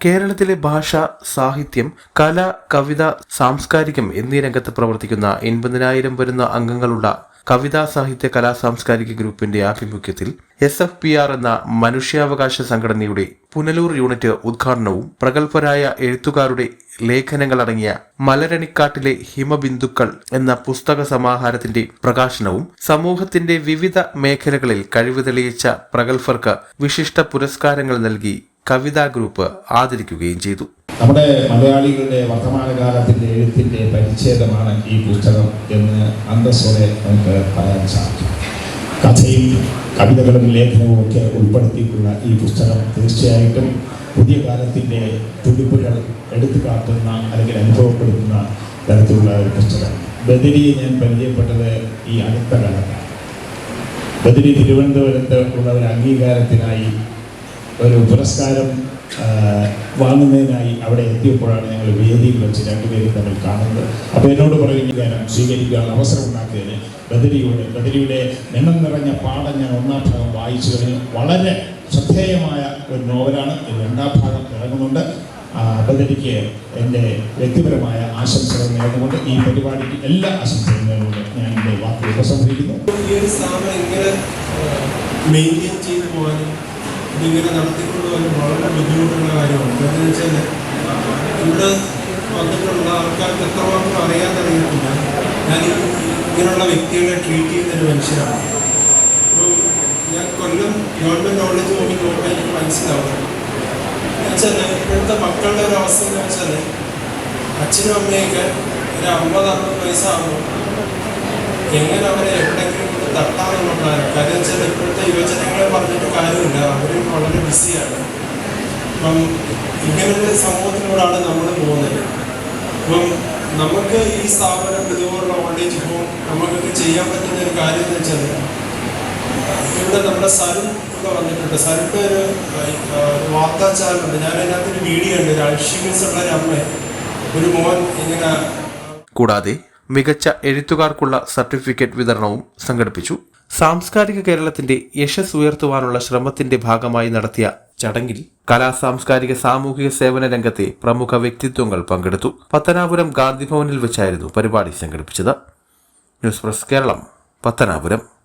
കേരളത്തിലെ ഭാഷ സാഹിത്യം കല കവിത സാംസ്കാരികം എന്നീ രംഗത്ത് പ്രവർത്തിക്കുന്ന എൺപതിനായിരം വരുന്ന അംഗങ്ങളുള്ള കവിതാ സാഹിത്യ കലാ സാംസ്കാരിക ഗ്രൂപ്പിന്റെ ആഭിമുഖ്യത്തിൽ എസ് എഫ് പി ആർ എന്ന മനുഷ്യാവകാശ സംഘടനയുടെ പുനലൂർ യൂണിറ്റ് ഉദ്ഘാടനവും പ്രഗത്ഭരായ എഴുത്തുകാരുടെ ലേഖനങ്ങളടങ്ങിയ മലരണിക്കാട്ടിലെ ഹിമബിന്ദുക്കൾ എന്ന പുസ്തക സമാഹാരത്തിന്റെ പ്രകാശനവും സമൂഹത്തിന്റെ വിവിധ മേഖലകളിൽ കഴിവ് തെളിയിച്ച പ്രഗത്ഭർക്ക് വിശിഷ്ട പുരസ്കാരങ്ങൾ നൽകി കവിതാ ഗ്രൂപ്പ് ആദരിക്കുകയും ചെയ്തു. നമ്മുടെ മലയാളികളുടെ വർത്തമാനകാലത്തിന്റെ എഴുത്തിന്റെ പരിച്ഛേദമാണ് ഈ പുസ്തകം എന്ന് അന്തസ്സോടെ നമുക്ക് പറയാൻ സാധിക്കും. കഥയും കവിതകളും ലേഖനവും ഒക്കെ ഉൾപ്പെടുത്തിയിട്ടുള്ള ഈ പുസ്തകം തീർച്ചയായിട്ടും പുതിയ കാലത്തിന്റെ തുടിപ്പുകൾ എടുത്തു കാട്ടുന്ന അല്ലെങ്കിൽ അനുഭവപ്പെടുത്തുന്ന തരത്തിലുള്ള ഒരു പുസ്തകം. ബദരിയെ ഞാൻ പരിചയപ്പെട്ടത് ഈ അടുത്ത കാലത്താണ്. ബദരി തിരുവനന്തപുരത്ത് ഉള്ള ഒരു അംഗീകാരത്തിനായി ഒരു പുരസ്കാരം വാങ്ങുന്നതിനായി അവിടെ എത്തിയപ്പോഴാണ് ഞങ്ങൾ വേദിയിൽ വെച്ച് രണ്ടുപേരും തമ്മിൽ കാണുന്നത്. അപ്പോൾ എന്നോട് പറയുകയാണ് സ്വീകരിക്കാനുള്ള അവസരം ഉണ്ടാക്കിയതിന് ബദരിയുടെ ബദരിയുടെ നിണം നിറഞ്ഞ പാഠം ഞാൻ ഒന്നാം ഭാഗം വായിച്ചു കഴിഞ്ഞു. വളരെ ശ്രദ്ധേയമായ ഒരു നോവലാണ്. രണ്ടാം ഭാഗം ഇറങ്ങുന്നുണ്ട്. ബദരിക്ക് എന്റെ വ്യക്തിപരമായ ആശംസകൾ നേർന്നുകൊണ്ട് ഈ പരിപാടിക്ക് എല്ലാ ആശംസകളും നേർന്നുകൊണ്ട് ഞാൻ എന്റെ വാക്കുകൾ ഉപസംഹരിക്കുന്നു. ഇതിങ്ങനെ നടത്തിക്കൊണ്ടുപോകാൻ വളരെ ബുദ്ധിമുട്ടുള്ള കാര്യമാണ്. എന്താണെന്ന് വെച്ചാൽ ഇവിടെ വന്നിട്ടുള്ള ആൾക്കാർക്ക് എത്രമാത്രം അറിയാൻ അറിയത്തില്ല ഞാൻ ഇങ്ങനെയുള്ള വ്യക്തികളെ ട്രീറ്റ് ചെയ്യുന്ന ഒരു മനുഷ്യരാണ്. അപ്പം ഞാൻ കൊല്ലം ഗവൺമെന്റ് നോളജ് നോക്കി നോക്കാൻ എനിക്ക് മനസ്സിലാവും എന്നുവെച്ചാൽ ഇപ്പോഴത്തെ മക്കളുടെ ഒരു അവസ്ഥ എന്ന് വെച്ചാൽ അച്ഛനും അമ്മയൊക്കെ ഒരു അമ്പത് അറുപത് വയസ്സാകുമ്പോൾ എങ്ങനെ അവരെ എവിടെയെങ്കിലും തട്ടാമെന്നുള്ള കാര്യം. വെച്ചാൽ ഇപ്പോഴത്തെ യുവജനങ്ങളെ പറഞ്ഞിട്ട് കാര്യമില്ല അവരും വളരെ ബിസിയാണ്. അപ്പം ഇങ്ങനൊരു സമൂഹത്തിനോടാണ് നമ്മൾ പോകുന്നത്. അപ്പം നമുക്ക് ഈ സ്ഥാപനം ഇതുപോലുള്ള ഓൾഡേജ് ഹോം നമുക്കൊക്കെ ചെയ്യാൻ പറ്റുന്ന ഒരു കാര്യം എന്ന് വെച്ചാൽ ഇവിടെ നമ്മുടെ സരുൺ ഒക്കെ വന്നിട്ടുണ്ട് സരുണിന്റെ ഒരു വാർത്താ ചാനലുണ്ട് ഞാൻ അതിനകത്ത് ഒരു വീഡിയോ ഉണ്ട്. ഉള്ള ഒരു അമ്മ. ഒരു മോൻ ഇങ്ങനെ കൂടാതെ മികച്ച എഴുത്തുകാർക്കുള്ള സർട്ടിഫിക്കറ്റ് വിതരണവും സംഘടിപ്പിച്ചു. സാംസ്കാരിക കേരളത്തിന്റെ യശസ് ഉയർത്തുവാനുള്ള ശ്രമത്തിന്റെ ഭാഗമായി നടത്തിയ ചടങ്ങിൽ കലാ സാംസ്കാരിക സാമൂഹിക സേവന രംഗത്തെ പ്രമുഖ വ്യക്തിത്വങ്ങൾ പങ്കെടുത്തു. പത്തനാപുരം ഗാന്ധിഭവനിൽ വെച്ചായിരുന്നു പരിപാടി സംഘടിപ്പിച്ചത്. News press Keralam Pathanapuram.